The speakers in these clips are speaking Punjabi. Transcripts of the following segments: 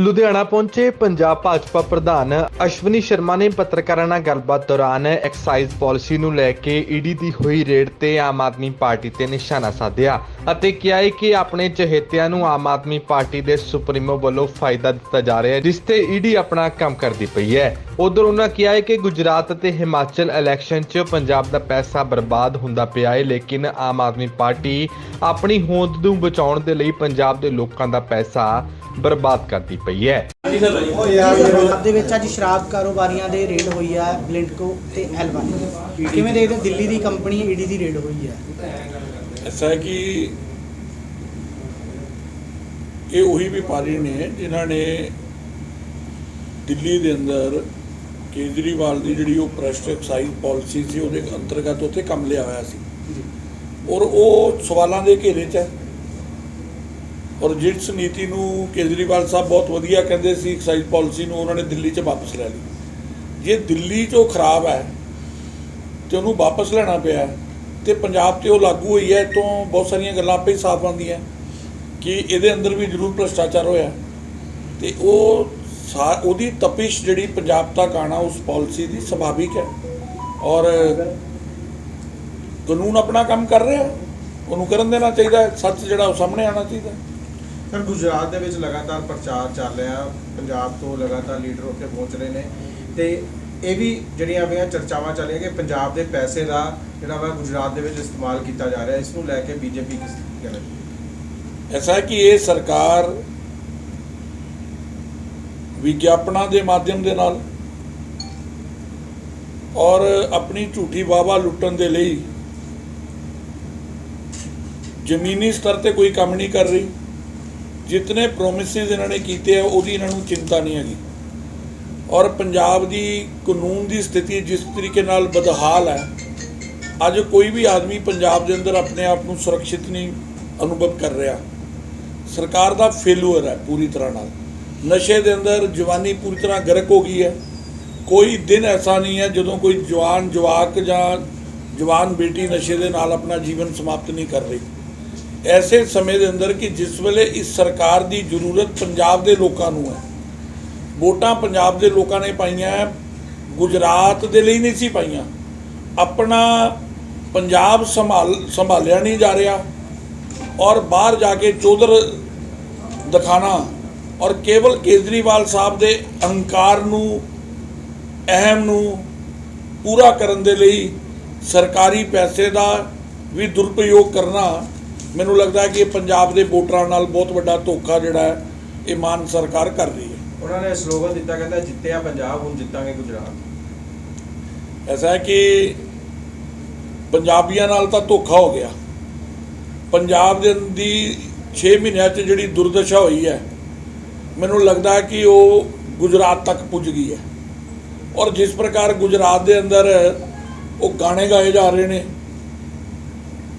ਲੁਧਿਆਣਾ ਪਹੁੰਚੇ ਪੰਜਾਬ ਭਾਜਪਾ ਪ੍ਰਧਾਨ ਅਸ਼ਵਨੀ ਸ਼ਰਮਾ ਨੇ ਪੱਤਰਕਾਰਾਂ ਨਾਲ ਗੱਲਬਾਤ ਦੌਰਾਨ ਐਕਸਾਈਜ਼ ਪਾਲਿਸੀ ਨੂੰ ਲੈ ਕੇ ਈਡੀ ਦੀ ਹੋਈ ਰੇਡ ਤੇ ਆਮ ਆਦਮੀ ਪਾਰਟੀ ਤੇ ਨਿਸ਼ਾਨਾ ਸਾਧਿਆ ਅਤੇ ਕਿਹਾ ਹੈ ਕਿ ਆਪਣੇ ਚਹੇਤਿਆਂ ਨੂੰ ਆਮ ਆਦਮੀ ਪਾਰਟੀ ਦੇ ਸੁਪਰੀਮੋ ਵੱਲੋਂ ਫਾਇਦਾ ਦਿੱਤਾ ਜਾ ਰਿਹਾ ਹੈ, ਜਿਸ ਤੇ ਈਡੀ ਆਪਣਾ ਕੰਮ ਕਰਦੀ ਪਈ ਹੈ। ਉਧਰ ਉਹਨਾਂ ਕਿਹਾ ਹੈ ਕਿ ਗੁਜਰਾਤ ਅਤੇ ਹਿਮਾਚਲ ਇਲੈਕਸ਼ਨ 'ਚ ਪੰਜਾਬ ਦਾ ਪੈਸਾ ਬਰਬਾਦ ਹੁੰਦਾ ਪਿਆ ਹੈ, ਲੇਕਿਨ ਆਮ ਆਦਮੀ ਪਾਰਟੀ ਆਪਣੀ ਹੋਂਦ ਨੂੰ ਬਚਾਉਣ ਦੇ ਲਈ ਪੰਜਾਬ ਦੇ ਲੋਕਾਂ ਦਾ ਪੈਸਾ ਬਰਬਾਦ ਕਰਦੀ ਪਈ ਹੈ। ਪੰਜਾਬ ਦੇ ਵਿੱਚ ਅੱਜ ਸ਼ਰਾਬ ਕਾਰੋਬਾਰੀਆਂ ਦੇ ਰੇਡ ਹੋਈ ਹੈ ਬਲਿੰਡਕੋ ਤੇ ਐਲਵਾ ਕਿਵੇਂ ਦੇਖਦੇ? ਦਿੱਲੀ ਦੀ ਕੰਪਨੀ ਈਡੀ ਦੀ ਰੇਡ ਹੋਈ ਹੈ ਐਸਾ ਹੈ ਕਿ ਇਹ ਉਹੀ ਵਪਾਰੀ ਨੇ ਜਿਨ੍ਹਾਂ ਨੇ ਦਿੱਲੀ ਦੇ ਅੰਦਰ ਕੇਜਰੀਵਾਲ ਦੀ ਜਿਹੜੀ ਉਹ ਪ੍ਰੈਸਟ ਐਕਸਾਈਜ਼ ਪਾਲਿਸੀ ਸੀ ਉਹਦੇ ਅੰਤਰਗਤ ਉੱਥੇ ਕੰਮ ਲਿਆ ਹੋਇਆ ਸੀ। ਔਰ ਉਹ ਸਵਾਲਾਂ ਦੇ ਘੇਰੇ 'ਚ ਹੈ। ਔਰ ਜਿਸ ਨੀਤੀ ਨੂੰ ਕੇਜਰੀਵਾਲ ਸਾਹਿਬ ਬਹੁਤ ਵਧੀਆ ਕਹਿੰਦੇ ਸੀ ਐਕਸਾਈਜ਼ ਪਾਲਿਸੀ ਨੂੰ ਉਹਨਾਂ ਨੇ ਦਿੱਲੀ 'ਚ ਵਾਪਸ ਲੈ ਲਈ। ਜੇ ਦਿੱਲੀ 'ਚ ਉਹ ਖਰਾਬ ਹੈ ਤੇ ਉਹਨੂੰ ਵਾਪਸ ਲੈਣਾ ਪਿਆ ਹੈ, ਤੇ ਪੰਜਾਬ ਤੇ ਉਹ ਲਾਗੂ ਹੋਈ ਹੈ ਤੋਂ ਬਹੁਤ ਸਾਰੀਆਂ ਗੱਲਾਂ ਆਪੇ ਹੀ ਸਾਫ਼ ਆਉਂਦੀਆਂ ਕਿ ਇਹਦੇ ਅੰਦਰ ਵੀ ਜ਼ਰੂਰ ਭ੍ਰਸ਼ਟਾਚਾਰ ਹੋਇਆ ਤੇ ਉਹ ਸਾ- ਉਹਦੀ ਤਪਿਸ਼ ਜਿਹੜੀ ਪੰਜਾਬ ਤੱਕ ਆਣਾ ਉਸ ਪਾਲਿਸੀ ਦੀ ਸੁਭਾਵਿਕ ਹੈ। ਔਰ ਕਾਨੂੰਨ ਆਪਣਾ ਕੰਮ ਕਰ ਰਿਹਾ ਉਹਨੂੰ ਕਰਨ ਦੇਣਾ ਚਾਹੀਦਾ ਸੱਚ ਜਿਹੜਾ ਉਹ ਸਾਹਮਣੇ ਆਣਾ ਚਾਹੀਦਾ ਸਰ, ਗੁਜਰਾਤ ਦੇ ਵਿੱਚ ਲਗਾਤਾਰ ਪ੍ਰਚਾਰ ਚੱਲ ਰਿਹਾ। ਪੰਜਾਬ ਤੋਂ ਲਗਾਤਾਰ ਲੀਡਰ ਉੱਥੇ ਪਹੁੰਚ ਰਹੇ ਨੇ। ਤੇ ਇਹ ਵੀ ਜਿਹੜੀਆਂ ਵੀ ਚਰਚਾਵਾਂ ਚੱਲ ਰਹੀਆਂ ਕਿ ਪੰਜਾਬ ਦੇ ਪੈਸੇ ਦਾ ਜਿਹੜਾ ਵਾ ਗੁਜਰਾਤ ਦੇ ਵਿੱਚ ਇਸਤੇਮਾਲ ਕੀਤਾ ਜਾ ਰਿਹਾ, ਇਸ ਨੂੰ ਲੈ ਕੇ ਬੀਜੇਪੀ ਕਿਸ ਕਹਿਣਾ ਐਸਾ ਹੈ ਕਿ ਇਹ ਸਰਕਾਰ ਵਿਗਿਆਪਨਾਂ ਦੇ ਮਾਧਿਅਮ ਦੇ ਨਾਲ ਔਰ ਆਪਣੀ ਝੂਠੀ ਵਾਵਾ ਲੁੱਟਣ ਦੇ ਲਈ ਜ਼ਮੀਨੀ ਸਤਰ ਤੇ ਕੋਈ ਕੰਮ ਨਹੀਂ ਕਰ ਰਹੀ। ਜਿਤਨੇ ਪ੍ਰੋਮਿਸਿਸ ਇਹਨਾਂ ਨੇ ਕੀਤੇ ਆ, ਉਹਦੀ ਇਹਨਾਂ ਨੂੰ ਚਿੰਤਾ ਨਹੀਂ ਹੈਗੀ। ਔਰ ਪੰਜਾਬ ਦੀ ਕਾਨੂੰਨ ਦੀ ਸਥਿਤੀ ਜਿਸ ਤਰੀਕੇ ਨਾਲ ਬਦਹਾਲ ਹੈ, ਅੱਜ ਕੋਈ ਵੀ ਆਦਮੀ ਪੰਜਾਬ ਦੇ ਅੰਦਰ ਆਪਣੇ ਆਪ ਨੂੰ ਸੁਰੱਖਿਅਤ ਨਹੀਂ ਅਨੁਭਵ ਕਰ ਰਿਹਾ। ਸਰਕਾਰ ਦਾ ਫੇਲੂਅਰ ਹੈ ਪੂਰੀ ਤਰ੍ਹਾਂ ਨਾਲ। ਨਸ਼ੇ ਦੇ ਅੰਦਰ ਜਵਾਨੀ ਪੂਰੀ ਤਰ੍ਹਾਂ ਗਰਕ ਹੋ ਗਈ ਹੈ। ਕੋਈ ਦਿਨ ਐਸਾ ਨਹੀਂ ਹੈ ਜਦੋਂ ਕੋਈ ਜਵਾਨ, ਜਵਾਕ ਜਾਂ ਜਵਾਨ ਬੇਟੀ ਨਸ਼ੇ ਦੇ ਨਾਲ ਆਪਣਾ ਜੀਵਨ ਸਮਾਪਤ ਨਹੀਂ ਕਰ ਰਹੀ। ਐਸੇ ਸਮੇਂ ਦੇ ਅੰਦਰ ਕਿ ਜਿਸ ਵੇਲੇ ਇਸ ਸਰਕਾਰ ਦੀ ਜ਼ਰੂਰਤ ਪੰਜਾਬ ਦੇ ਲੋਕਾਂ ਨੂੰ ਹੈ। ਵੋਟਾਂ ਪੰਜਾਬ ਦੇ ਲੋਕਾਂ ਨੇ ਪਾਈਆਂ ਹੈ, ਗੁਜਰਾਤ ਦੇ ਲਈ ਨਹੀਂ ਸੀ ਪਾਈਆਂ। ਆਪਣਾ ਪੰਜਾਬ ਸੰਭਾਲ ਸੰਭਾਲਿਆ ਨਹੀਂ ਜਾ ਰਿਹਾ ਔਰ ਬਾਹਰ ਜਾ ਕੇ ਚੌਧਰ ਦਿਖਾਣਾ ਔਰ ਕੇਵਲ ਕੇਜਰੀਵਾਲ ਸਾਹਿਬ ਦੇ ਅਹੰਕਾਰ ਨੂੰ ਅਹਿਮ ਨੂੰ ਪੂਰਾ ਕਰਨ ਦੇ ਲਈ ਸਰਕਾਰੀ ਪੈਸੇ ਦਾ ਵੀ ਦੁਰਪਯੋਗ ਕਰਨਾ ਮੈਨੂੰ ਲੱਗਦਾ ਕਿ ਪੰਜਾਬ ਦੇ ਵੋਟਰਾਂ ਨਾਲ ਬਹੁਤ ਵੱਡਾ ਧੋਖਾ ਜਿਹੜਾ ਹੈ ਇਹ ਮਾਨ ਸਰਕਾਰ ਕਰ ਰਹੀ ਹੈ। ਉਹਨਾਂ ਨੇ ਸਲੋਗਨ ਦਿੱਤਾ ਕਹਿੰਦਾ ਜਿੱਤਿਆ ਪੰਜਾਬ ਹੁਣ ਜਿੱਤਾਂਗੇ ਗੁਜਰਾਤ। ਐਸਾ ਹੈ ਕਿ ਪੰਜਾਬੀਆਂ ਨਾਲ ਤਾਂ ਧੋਖਾ ਹੋ ਗਿਆ। ਪੰਜਾਬ ਦੇ ਦੀ 6 ਮਹੀਨਿਆਂ 'ਚ ਜਿਹੜੀ ਦੁਰਦਸ਼ਾ ਹੋਈ ਹੈ ਮੈਨੂੰ ਲੱਗਦਾ ਹੈ ਕਿ ਉਹ ਗੁਜਰਾਤ ਤੱਕ ਪੁੱਜ ਗਈ ਹੈ। ਔਰ ਜਿਸ ਪ੍ਰਕਾਰ ਗੁਜਰਾਤ ਦੇ ਅੰਦਰ ਉਹ ਗਾਣੇ ਗਾਏ ਜਾ ਰਹੇ ਨੇ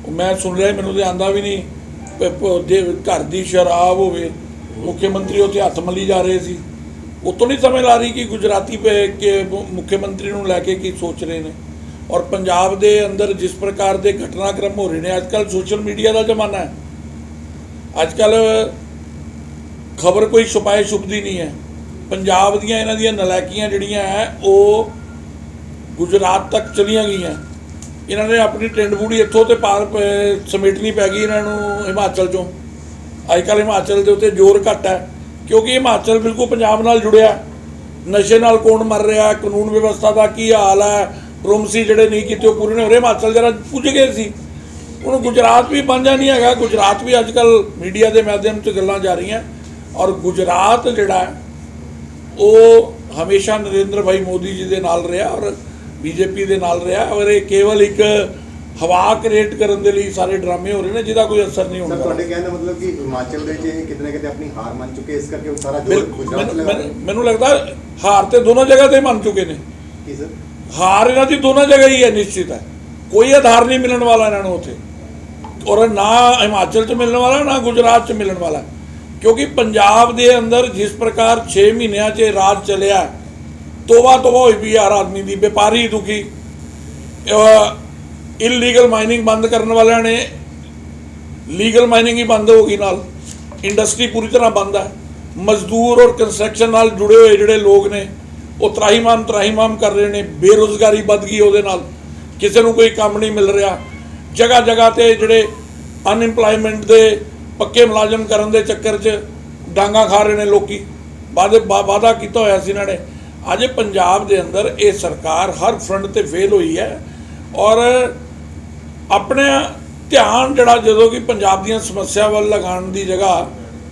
ਮੈਂ ਸੁਣ ਰਿਹਾ, ਮੈਨੂੰ ਤੇ ਆਂਦਾ ਵੀ ਨਹੀਂ ਪ- ਦੇ ਘਰ ਦੀ ਸ਼ਰਾਬ ਹੋਵੇ, ਮੁੱਖ ਮੰਤਰੀ ਉੱਥੇ ਹੱਥ ਮਲੀ ਜਾ ਰਹੇ ਸੀ। ਉਤੋਂ ਨਹੀਂ ਸਮਝ ਆ ਰਹੀ ਕਿ ਗੁਜਰਾਤੀ ਪੇ, ਕੇ ਮੁੱਖ ਮੰਤਰੀ ਨੂੰ ਲੈ ਕੇ ਕੀ ਸੋਚ ਰਹੇ ਨੇ। ਔਰ ਪੰਜਾਬ ਦੇ ਅੰਦਰ ਜਿਸ ਪ੍ਰਕਾਰ ਦੇ ਘਟਨਾਕ੍ਰਮ ਹੋ ਰਹੇ ਨੇ ਅੱਜ ਕੱਲ ਸੋਸ਼ਲ ਮੀਡੀਆ ਦਾ ਜ਼ਮਾਨਾ ਹੈ। ਅੱਜ ਕੱਲ ਖਬਰ ਕੋਈ ਛੁਪਾਏ ਛੁਪਦੀ ਨਹੀਂ ਹੈ। ਪੰਜਾਬ ਦੀਆਂ ਇਹਨਾਂ ਦੀਆਂ ਨਲਾਇਕੀਆਂ ਜਿਹੜੀਆਂ ਹੈ, ਉਹ ਗੁਜਰਾਤ ਤੱਕ ਚਲੀਆਂ ਗਈਆਂ। ਇਹਨਾਂ ਨੇ ਆਪਣੀ ਟਿੰਡ ਬੂੜੀ ਇੱਥੋਂ ਤੇ ਪਾਰ ਪ- ਸਮੇਟਣੀ ਪੈ ਗਈ ਇਹਨਾਂ ਨੂੰ ਹਿਮਾਚਲ ਚੋਂ। ਅੱਜ ਕੱਲ ਹਿਮਾਚਲ ਦੇ ਉੱਤੇ ਜ਼ੋਰ ਘੱਟ ਹੈ, ਕਿਉਂਕਿ ਹਿਮਾਚਲ ਬਿਲਕੁਲ ਪੰਜਾਬ ਨਾਲ ਜੁੜਿਆ ਨਸ਼ੇ ਨਾਲ ਕੌਣ ਮਰ ਰਿਹਾ ਕਾਨੂੰਨ ਵਿਵਸਥਾ ਦਾ ਕੀ ਹਾਲ ਹੈ ਪ੍ਰੋਮਸੀ ਜਿਹੜੇ ਨਹੀਂ ਕੀਤੇ ਉਹ ਪੂਰੇ ਨਹੀਂ ਹੋ ਰਹੇ ਹਿਮਾਚਲ ਜਰਾ ਪੁੱਜ ਗਏ ਸੀ। ਹੁਣ ਗੁਜਰਾਤ ਵੀ ਬਾਂਝਾ ਨਹੀਂ ਹੈਗਾ, ਗੁਜਰਾਤ ਵੀ ਅੱਜ ਕੱਲ ਮੀਡੀਆ ਦੇ ਮਾਧਿਅਮ 'ਚ ਗੱਲਾਂ ਜਾ ਰਹੀਆਂ। ਔਰ ਗੁਜਰਾਤ ਜਿਹੜਾ ਉਹ ਹਮੇਸ਼ਾ ਨਰਿੰਦਰ ਭਾਈ ਮੋਦੀ ਜੀ ਦੇ ਨਾਲ ਰਿਹਾ ਔਰ ਬੀਜੇਪੀ ਦੇ ਨਾਲ ਰਿਹਾ ਔਰ ਇਹ ਕੇਵਲ ਇੱਕ ਹਵਾ ਕ੍ਰੀਏਟ ਕਰਨ ਦੇ ਲਈ ਸਾਰੇ ਡਰਾਮੇ ਹੋ ਰਹੇ ਨੇ ਜਿਹਦਾ ਕੋਈ ਅਸਰ ਨਹੀਂ ਹੁੰਦਾ। ਤੁਹਾਡੇ ਕਹਿਣ ਦਾ ਮਤਲਬ ਕਿ ਹਿਮਾਚਲ ਦੇ ਚ ਇਹ ਕਿਤੇ ਆਪਣੀ ਹਾਰ ਮੰਨ ਚੁੱਕੇ ਇਸ ਕਰਕੇ ਉਹ ਸਾਰਾ ਜੋਰ ਗੁਜਰਾਤ ਲਗਾ ਮੈਨੂੰ ਲੱਗਦਾ ਹਾਰ ਤੇ ਦੋਨੋਂ ਜਗ੍ਹਾ ਤੇ ਮੰਨ ਚੁੱਕੇ ਨੇ। ਕੀ ਸਰ? ਹਾਰ ਇਹਨਾਂ ਦੀ ਦੋਨੋਂ ਜਗ੍ਹਾ ਹੀ ਹੈ ਨਿਸ਼ਚਿਤ ਹੈ। ਕੋਈ ਆਧਾਰ ਨਹੀਂ ਮਿਲਣ ਵਾਲਾ ਇਹਨਾਂ ਨੂੰ ਉੱਥੇ। ਔਰ ਨਾ ਹਿਮਾਚਲ 'ਚ ਮਿਲਣ ਵਾਲਾ ਨਾ ਗੁਜਰਾਤ 'ਚ ਮਿਲਣ ਵਾਲਾ। ਕਿਉਂਕਿ ਪੰਜਾਬ ਦੇ ਅੰਦਰ ਜਿਸ ਪ੍ਰਕਾਰ 6 ਮਹੀਨਿਆਂ 'ਚ ਰਾਜ ਚੱਲਿਆ ਤੋਬਾ ਤੋਬਾ ਹੋਈ ਵੀ ਹਰ ਆਦਮੀ ਦੀ, ਵਪਾਰੀ ਦੁਖੀ। ਇਲੀਗਲ ਮਾਈਨਿੰਗ ਬੰਦ ਕਰਨ ਵਾਲਿਆਂ ਨੇ ਲੀਗਲ ਮਾਈਨਿੰਗ ਹੀ ਬੰਦ ਹੋ ਗਈ ਨਾਲ। ਇੰਡਸਟਰੀ ਪੂਰੀ ਤਰ੍ਹਾਂ ਬੰਦ ਹੈ। ਮਜ਼ਦੂਰ ਔਰ ਕੰਸਟਰਕਸ਼ਨ ਨਾਲ ਜੁੜੇ ਹੋਏ ਜਿਹੜੇ ਲੋਕ ਨੇ, ਉਹ ਤਰਾਹੀਮਾਮ ਤਰਾਹੀਮਾਮ ਕਰ ਰਹੇ ਨੇ। ਬੇਰੁਜ਼ਗਾਰੀ ਵੱਧ ਗਈ ਉਹਦੇ ਨਾਲ। ਕਿਸੇ ਨੂੰ ਕੋਈ ਕੰਮ ਨਹੀਂ ਮਿਲ ਰਿਹਾ। ਜਗ੍ਹਾ ਜਗ੍ਹਾ ਤੇ ਜਿਹੜੇ ਅਨਇੰਪਲੋਇਮੈਂਟ ਦੇ ਪੱਕੇ ਮੁਲਾਜ਼ਮ ਕਰਨ ਦੇ ਚੱਕਰ 'ਚ ਡਾਂਗਾ ਖਾ ਰਹੇ ਨੇ ਲੋਕੀ। ਵਾਅਦੇ ਵਾ- ਵਾਅਦਾ ਕੀਤਾ ਹੋਇਆ ਸੀ ਇਹਨਾਂ ਨੇ। ਅੱਜ ਪੰਜਾਬ ਦੇ ਅੰਦਰ ਇਹ ਸਰਕਾਰ ਹਰ ਫਰੰਟ ਤੇ ਫੇਲ ਹੋਈ ਹੈ ਔਰ ਆਪਣੇ ਧਿਆਨ ਜਿਹੜਾ ਜਦੋਂ ਕਿ ਪੰਜਾਬ ਦੀਆਂ ਸਮੱਸਿਆ ਵੱਲ ਲਗਾਉਣ ਦੀ ਜਗ੍ਹਾ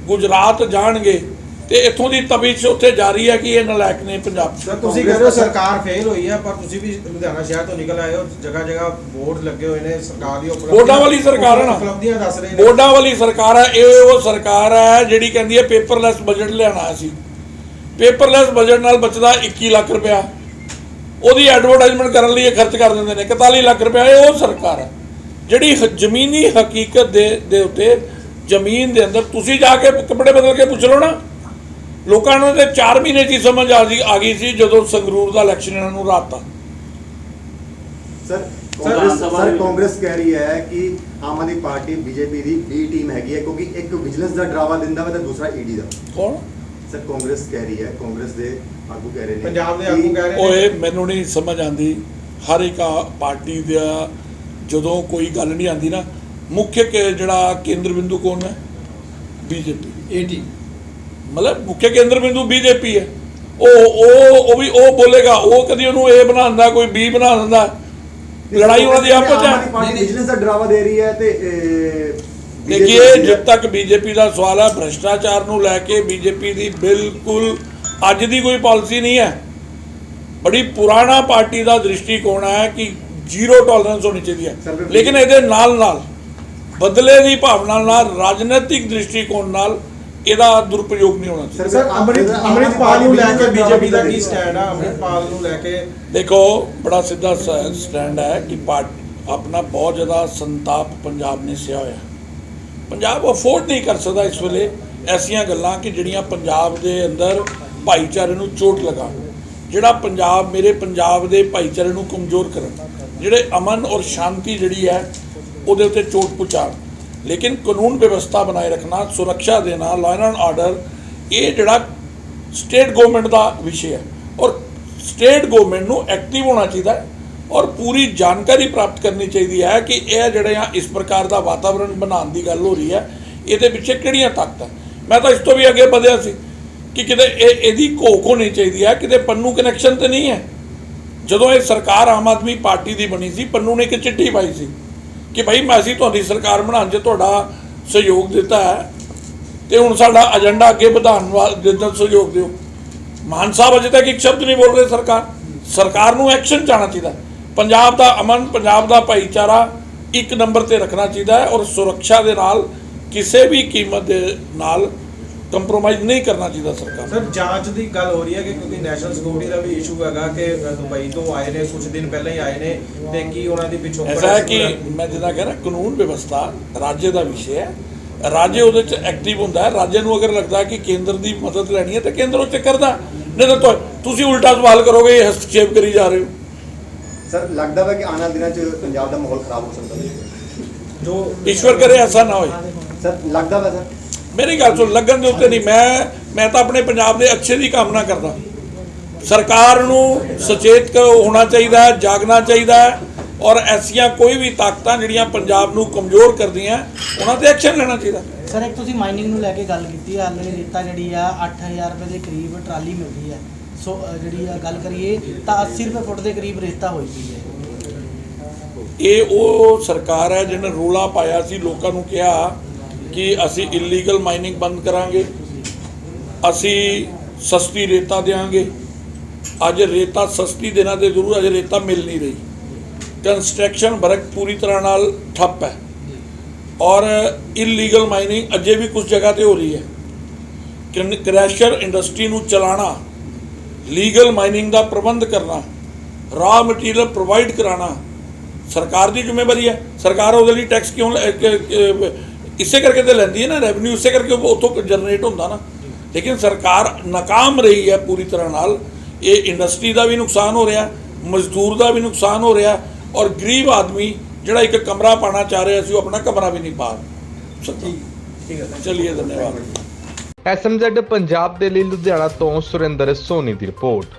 ਗੁਜਰਾਤ ਜਾਣਗੇ ਤੇ ਇੱਥੋਂ ਦੀ ਤਵੀਸ਼ ਉੱਥੇ ਜਾਰੀ ਹੈ ਕਿ ਇਹ ਨਲਾਇਕ ਨੇ ਪੰਜਾਬ ਸਰ ਤੁਸੀਂ ਕਹਿੰਦੇ ਹੋ ਸਰਕਾਰ ਫੇਲ ਹੋਈ ਹੈ ਪਰ ਤੁਸੀਂ ਵੀ ਲੁਧਿਆਣਾ ਸ਼ਹਿਰ ਤੋਂ ਨਿਕਲ ਆਏ ਹੋ ਜਗ੍ਹਾ ਜਗ੍ਹਾ ਬੋਰਡ ਲੱਗੇ ਹੋਏ ਨੇ ਸਰਕਾਰ ਦੀ ਬੋਰਡਾਂ ਵਾਲੀ ਸਰਕਾਰ ਹੈ ਨਾ। ਉਪਲਬਧੀਆਂ ਦੱਸ ਰਹੇ ਨੇ। ਬੋਰਡਾਂ ਵਾਲੀ ਸਰਕਾਰ ਹੈ ਇਹ ਉਹ ਸਰਕਾਰ ਹੈ ਜਿਹੜੀ ਕਹਿੰਦੀ ਹੈ ਪੇਪਰਲੈਸ ਬਜਟ ਲਿਆਣਾ ਸੀ। ਪੇਪਰਲੈਸ ਬਜਟ ਨਾਲ ਬਚਦਾ 21 ਲੱਖ ਰੁਪਇਆ। ਉਹਦੀ ਐਡਵਰਟਾਈਜ਼ਮੈਂਟ ਕਰਨ ਲਈ ਇਹ ਖਰਚ ਕਰ ਦਿੰਦੇ ਨੇ 41 ਲੱਖ ਰੁਪਇਆ ਇਹ ਉਹ ਸਰਕਾਰ ਹੈ ਜਿਹੜੀ ਜ਼ਮੀਨੀ ਹਕੀਕਤ ਦੇ ਦੇ ਉੱਤੇ ਜ਼ਮੀਨ ਦੇ ਅੰਦਰ ਤੁਸੀਂ ਜਾ ਕੇ ਕੱਪੜੇ ਬਦਲ ਕੇ ਪੁੱਛ ਲਓ ਨਾ। ਲੋਕਾਂ ਨੂੰ ਤੇ 4 ਮਹੀਨੇ ਹੀ ਸਮਝ ਆ ਗਈ ਆ ਗਈ ਸੀ ਜਦੋਂ ਸੰਗਰੂਰ ਦਾ ਇਲੈਕਸ਼ਨ ਇਹਨਾਂ ਨੂੰ ਰਾਤਾ ਸਰ ਸਰ ਕਾਂਗਰਸ ਕਹਿ ਰਹੀ ਹੈ ਕਿ ਆਮ ਆਦਮੀ ਪਾਰਟੀ ਬੀਜੇਪੀ ਦੀ ਬੀ ਟੀਮ ਹੈਗੀ ਹੈ ਕਿਉਂਕਿ ਇੱਕ ਵਿਜੀਲੈਂਸ ਦਾ ਡਰਾਵਾ ਦਿੰਦਾ ਵਾ ਤੇ ਦੂਸਰਾ ਈਡੀ ਦਾ। ਕੌਣ? ਸਰ ਕਾਂਗਰਸ ਕਹਿ ਰਹੀ ਹੈ ਕਾਂਗਰਸ ਦੇ ਆਗੂ ਕਹਿ ਰਹੇ ਨੇ ਪੰਜਾਬ ਦੇ ਆਗੂ ਕਹਿ ਰਹੇ ਨੇ। ਓਏ ਮੈਨੂੰ ਨਹੀਂ ਸਮਝ ਆਂਦੀ ਹਰ ਇੱਕ ਆ ਪਾਰਟੀ ਦਾ ਜਦੋਂ ਕੋਈ ਗੱਲ ਨਹੀਂ ਆਂਦੀ ਨਾ ਮੁੱਖ ਜਿਹੜਾ ਕੇਂਦਰ ਬਿੰਦੂ ਕੌਣ ਹੈ? ਬੀਜੇਪੀ। ਏਟੀ ਮਤਲਬ ਮੁੱਖ ਕੇਂਦਰ ਬਿੰਦੂ ਬੀਜੇਪੀ ਹੈ। ਉਹ ਉਹ ਉਹ ਵੀ ਉਹ ਬੋਲੇਗਾ ਉਹ ਕਦੀ ਉਹਨੂੰ ਏ ਬਣਾ ਦਿੰਦਾ ਕੋਈ ਬੀ ਬਣਾ ਦਿੰਦਾ ਲੜਾਈ ਉਹਨਾਂ ਦੀ ਆਪਸ ਆਮ ਆਦਮੀ ਚ ਪਾਰਟੀ ਵਿਜੀਲੈਂਸ ਦਾ ਡਰਾਵਾ ਦੇ ਰਹੀ ਹੈ ਤੇ ਦੇਖੀਏ ਜਦ ਤੱਕ ਬੀਜੇਪੀ ਦਾ ਸਵਾਲ ਹੈ ਭ੍ਰਸ਼ਟਾਚਾਰ ਨੂੰ ਲੈ ਕੇ ਬੀਜੇਪੀ ਦੀ ਬਿਲਕੁਲ ਅੱਜ ਦੀ ਕੋਈ ਪਾਲਿਸੀ ਨਹੀਂ ਹੈ। ਬੜੀ ਪੁਰਾਣਾ ਪਾਰਟੀ ਦਾ ਦ੍ਰਿਸ਼ਟੀਕੋਣ ਹੈ ਕਿ ਜ਼ੀਰੋ ਟੋਲਰੈਂਸ ਹੋਣੀ ਚਾਹੀਦੀ ਹੈ। ਲੇਕਿਨ ਇਹਦੇ ਨਾਲ ਨਾਲ ਬਦਲੇ ਦੀ ਭਾਵਨਾ ਨਾਲ ਰਾਜਨੀਤਿਕ ਦ੍ਰਿਸ਼ਟੀਕੋਣ ਨਾਲ ਇਹਦਾ ਦੁਰਪਯੋਗ ਨਹੀਂ ਹੋਣਾ ਚਾਹੀਦਾ। ਸਰ ਅੰਮ੍ਰਿਤ ਅੰਮ੍ਰਿਤਪਾਲ ਨੂੰ ਲੈ ਕੇ ਬੀਜੇਪੀ ਦਾ ਕੀ ਸਟੈਂਡ ਹੈ? ਅੰਮ੍ਰਿਤਪਾਲ ਨੂੰ ਲੈ ਕੇ ਦੇਖੋ ਬੜਾ ਸਿੱਧਾ ਸਟੈਂਡ ਹੈ ਕਿ ਪਾਰਟ ਆਪਣਾ ਬਹੁਤ ਜ਼ਿਆਦਾ ਸੰਤਾਪ ਪੰਜਾਬ ਨੇ ਸਿਆ ਹੋਇਆ। ਪੰਜਾਬ ਅਫੋਰਡ ਨਹੀਂ ਕਰ ਸਕਦਾ ਇਸ ਵੇਲੇ ਐਸੀਆਂ ਗੱਲਾਂ ਕਿ ਜਿਹੜੀਆਂ ਪੰਜਾਬ ਦੇ ਅੰਦਰ ਭਾਈਚਾਰੇ ਨੂੰ ਚੋਟ ਲਗਾਉਣ। ਜਿਹੜਾ ਪੰਜਾਬ, ਮੇਰੇ ਪੰਜਾਬ ਦੇ ਭਾਈਚਾਰੇ ਨੂੰ ਕਮਜ਼ੋਰ ਕਰਨ। ਜਿਹੜੇ ਅਮਨ ਔਰ ਸ਼ਾਂਤੀ ਜਿਹੜੀ ਹੈ, ਉਹਦੇ ਉੱਤੇ ਚੋਟ ਪਹੁੰਚਾਉਣ ਲੇਕਿਨ ਕਾਨੂੰਨ ਵਿਵਸਥਾ ਬਣਾਏ ਰੱਖਣਾ, ਸੁਰੱਖਿਆ ਦੇਣਾ ਲਾਅ ਐਂਡ ਆਰਡਰ ਇਹ ਜਿਹੜਾ ਸਟੇਟ ਗਵਰਨਮੈਂਟ ਦਾ ਵਿਸ਼ੇ ਹੈ। ਔਰ ਸਟੇਟ ਗਵਰਨਮੈਂਟ ਨੂੰ ਐਕਟਿਵ ਹੋਣਾ ਚਾਹੀਦਾ ਹੈ। ਔਰ ਪੂਰੀ ਜਾਣਕਾਰੀ ਪ੍ਰਾਪਤ ਕਰਨੀ ਚਾਹੀਦੀ ਹੈ ਕਿ ਇਹ ਜਿਹੜੇ ਆ, ਇਸ ਪ੍ਰਕਾਰ ਦਾ ਵਾਤਾਵਰਣ ਬਣਾਉਣ ਦੀ ਗੱਲ ਹੋ ਰਹੀ ਹੈ। ਇਹਦੇ ਪਿੱਛੇ ਕਿਹੜੀਆਂ ਤਾਕਤਾਂ? ਮੈਂ ਤਾਂ ਇਸ ਤੋਂ ਵੀ ਅੱਗੇ ਵਧਿਆ ਸੀ ਕਿ ਕਿਤੇ ਇਹ, ਇਹਦੀ ਘੋਖ ਹੋਣੀ ਚਾਹੀਦੀ ਹੈ। ਕਿਤੇ ਪੰਨੂ ਕਨੈਕਸ਼ਨ ਤੇ ਨਹੀਂ ਹੈ। ਜਦੋਂ ਇਹ ਸਰਕਾਰ ਆਮ ਆਦਮੀ ਪਾਰਟੀ ਦੀ ਬਣੀ ਸੀ, ਪੰਨੂ ਨੇ ਇੱਕ ਚਿੱਠੀ ਪਾਈ ਸੀ ਕਿ ਭਾਈ ਮੈਂ ਅਸੀਂ ਤੁਹਾਡੀ ਸਰਕਾਰ ਬਣਾਉਣ 'ਚ ਤੁਹਾਡਾ ਸਹਿਯੋਗ ਦਿੱਤਾ ਹੈ ਤੇ ਹੁਣ ਸਾਡਾ ਏਜੰਡਾ ਅੱਗੇ ਵਧਾਉਣ ਵਾਸਤੇ ਸਹਿਯੋਗ ਦਿਓ। ਮਾਨ ਸਾਹਿਬ ਅਜੇ ਤੱਕ ਇੱਕ ਸ਼ਬਦ ਨਹੀਂ ਬੋਲ ਰਹੇ ਸਰਕਾਰ। ਸਰਕਾਰ ਨੂੰ ਐਕਸ਼ਨ ਚਾਹਣਾ ਚਾਹੀਦਾ। ਪੰਜਾਬ ਦਾ ਅਮਨ ਪੰਜਾਬ ਦਾ ਭਾਈਚਾਰਾ ਇੱਕ ਨੰਬਰ ਤੇ ਰੱਖਣਾ ਚਾਹੀਦਾ ਹੈ ਔਰ ਸੁਰੱਖਿਆ ਦੇ ਨਾਲ ਕਿਸੇ ਵੀ ਕੀਮਤ ਦੇ ਨਾਲ ਕੰਪਰੋਮਾਈਜ਼ ਨਹੀਂ ਕਰਨਾ ਚਾਹੀਦਾ ਸਰਕਾਰ। ਸਰ ਜਾਂਚ ਦੀ ਗੱਲ ਹੋ ਰਹੀ ਹੈ ਕਿ ਕਿਉਂਕਿ ਨੈਸ਼ਨਲ ਸਿਕਿਉਰਿਟੀ ਦਾ ਵੀ ਇਸ਼ੂ ਹੈਗਾ ਕਿ ਦੁਬਈ ਤੋਂ ਆਏ ਨੇ ਕੁਝ ਦਿਨ ਪਹਿਲਾਂ ਹੀ ਆਏ ਨੇ ਤੇ ਕੀ ਉਹਨਾਂ ਦੀ ਪਿੱਛੋਂ ਐਸਾ ਹੈ ਕਿ ਮੈਂ ਜਿੱਦਾਂ ਕਹਿ ਰਿਹਾ ਕਾਨੂੰਨ ਵਿਵਸਥਾ ਰਾਜ ਦਾ ਵਿਸ਼ੇ ਹੈ। ਰਾਜ ਉਹਦੇ ਚ ਐਕਟਿਵ ਹੁੰਦਾ ਹੈ। ਰਾਜ ਨੂੰ ਅਗਰ ਲੱਗਦਾ ਕਿ ਕੇਂਦਰ ਦੀ ਮਦਦ ਲੈਣੀ ਹੈ ਤਾਂ ਕੇਂਦਰ ਉਹ ਚ ਕਰਦਾ। ਨਹੀਂ ਤਾਂ ਤੁਸੀਂ ਉਲਟਾ ਸਵਾਲ ਕਰੋਗੇ ਇਹ ਹਸਤਖੇਪ ਕਰੀ ਜਾ ਰਹੇ ਹੋ। ਸਰ ਲੱਗਦਾ ਵਾ ਕਿ ਆਉਣ ਵਾਲੇ ਦਿਨਾਂ 'ਚ ਪੰਜਾਬ ਦਾ ਮਾਹੌਲ ਖਰਾਬ ਹੋ ਸਕਦਾ ਹੈ ਜੋ ਈਸ਼ਵਰ ਕਰੇ ਐਸਾ ਨਾ ਹੋਏ ਸਰ ਲੱਗਦਾ ਵਾ ਸਰ। ਮੇਰੀ ਗੱਲ ਸੁਣ ਲੱਗਣ ਦੇ ਉੱਤੇ ਨਹੀਂ ਮੈਂ ਮੈਂ ਤਾਂ ਆਪਣੇ ਪੰਜਾਬ ਦੇ ਅੱਛੇ ਦੀ ਕਾਮਨਾ ਕਰਦਾ। ਸਰਕਾਰ ਨੂੰ ਸੁਚੇਤ ਹੋਣਾ ਚਾਹੀਦਾ ਹੈ ਜਾਗਣਾ ਚਾਹੀਦਾ ਹੈ। ਔਰ ਐਸੀਆਂ ਕੋਈ ਵੀ ਤਾਕਤਾਂ ਜਿਹੜੀਆਂ ਪੰਜਾਬ ਨੂੰ ਕਮਜ਼ੋਰ ਕਰਦੀਆਂ ਉਹਨਾਂ ਤੇ ਐਕਸ਼ਨ ਲੈਣਾ ਚਾਹੀਦਾ। ਸਰ ਇੱਕ ਤੁਸੀਂ ਮਾਈਨਿੰਗ ਨੂੰ ਲੈ ਕੇ ਗੱਲ ਕੀਤੀ ਹੈ ਹਾਲੇ ਰੇਤਾ ਜਿਹੜੀ ਆ 8000 ਰੁਪਏ ਦੇ ਕਰੀਬ ਟਰਾਲੀ ਮਿਲਦੀ ਹੈ। ਸੋ ਜਿਹੜੀ ਆ ਗੱਲ ਕਰੀਏ ਤਾਂ 80 ਰੁਪਏ ਫੁੱਟ ਦੇ ਕਰੀਬ ਰੇਤਾ ਹੋਈ ਪਈ ਹੈ। ਇਹ ਉਹ ਸਰਕਾਰ ਹੈ ਜਿਹਨੇ ਰੋਲਾ ਪਾਇਆ ਸੀ, ਲੋਕਾਂ ਨੂੰ ਕਿਹਾ ਕਿ ਅਸੀਂ ਇਲੀਗਲ ਮਾਈਨਿੰਗ ਬੰਦ ਕਰਾਂਗੇ, ਅਸੀਂ ਸਸਤੀ ਰੇਤਾ ਦੇਵਾਂਗੇ ਅੱਜ ਰੇਤਾ ਸਸਤੀ ਦੇਣਾ ਤੇ ਜ਼ਰੂਰ, ਅੱਜ ਰੇਤਾ ਮਿਲ ਨਹੀਂ ਰਹੀ। ਕੰਸਟਰਕਸ਼ਨ ਵਰਕ ਪੂਰੀ ਤਰ੍ਹਾਂ ਨਾਲ ਠੱਪ ਹੈ। ਔਰ ਇਲੀਗਲ ਮਾਈਨਿੰਗ ਅਜੇ ਵੀ ਕੁਝ ਜਗ੍ਹਾ ਤੇ ਹੋ ਰਹੀ ਹੈ। ਕ੍ਰੈਸ਼ਰ ਇੰਡਸਟਰੀ ਨੂੰ ਚਲਾਣਾ ਲੀਗਲ ਮਾਈਨਿੰਗ ਦਾ ਪ੍ਰਬੰਧ ਕਰਨਾ ਰਾ ਮਟੀਰੀਅਲ ਪ੍ਰੋਵਾਈਡ ਕਰਾਣਾ ਸਰਕਾਰ ਦੀ ਜ਼ਿੰਮੇਵਾਰੀ ਹੈ। ਸਰਕਾਰ ਉਹਦੇ ਲਈ ਟੈਕਸ ਕਿਉਂ ਇਸੇ ਕਰਕੇ ਤੇ ਲੈਂਦੀ ਹੈ ਨਾ ਰੈਵਨਿਊ ਇਸੇ ਕਰਕੇ ਉਹ ਉੱਥੋਂ ਜਨਰੇਟ ਹੁੰਦਾ ਨਾ। ਲੇਕਿਨ ਸਰਕਾਰ ਨਾਕਾਮ ਰਹੀ ਹੈ ਪੂਰੀ ਤਰ੍ਹਾਂ ਨਾਲ। ਇਹ ਇੰਡਸਟਰੀ ਦਾ ਵੀ ਨੁਕਸਾਨ ਹੋ ਰਿਹਾ ਮਜ਼ਦੂਰ ਦਾ ਵੀ ਨੁਕਸਾਨ ਹੋ ਰਿਹਾ ਔਰ ਗਰੀਬ ਆਦਮੀ ਜਿਹੜਾ ਇੱਕ ਕਮਰਾ ਪਾਣਾ ਚਾਹ ਰਿਹਾ ਸੀ ਉਹ ਆਪਣਾ ਕਮਰਾ ਵੀ ਨਹੀਂ ਪਾ ਸਕਦਾ। ਠੀਕ ਹੈ ਚਲਿਏ ਧੰਨਵਾਦ। ਐਸਐਮਜ਼ੈਡ ਪੰਜਾਬ ਦੇ ਲਈ ਲੁਧਿਆਣਾ ਤੋਂ ਸੁਰਿੰਦਰ ਸੋਨੀ ਦੀ ਰਿਪੋਰਟ।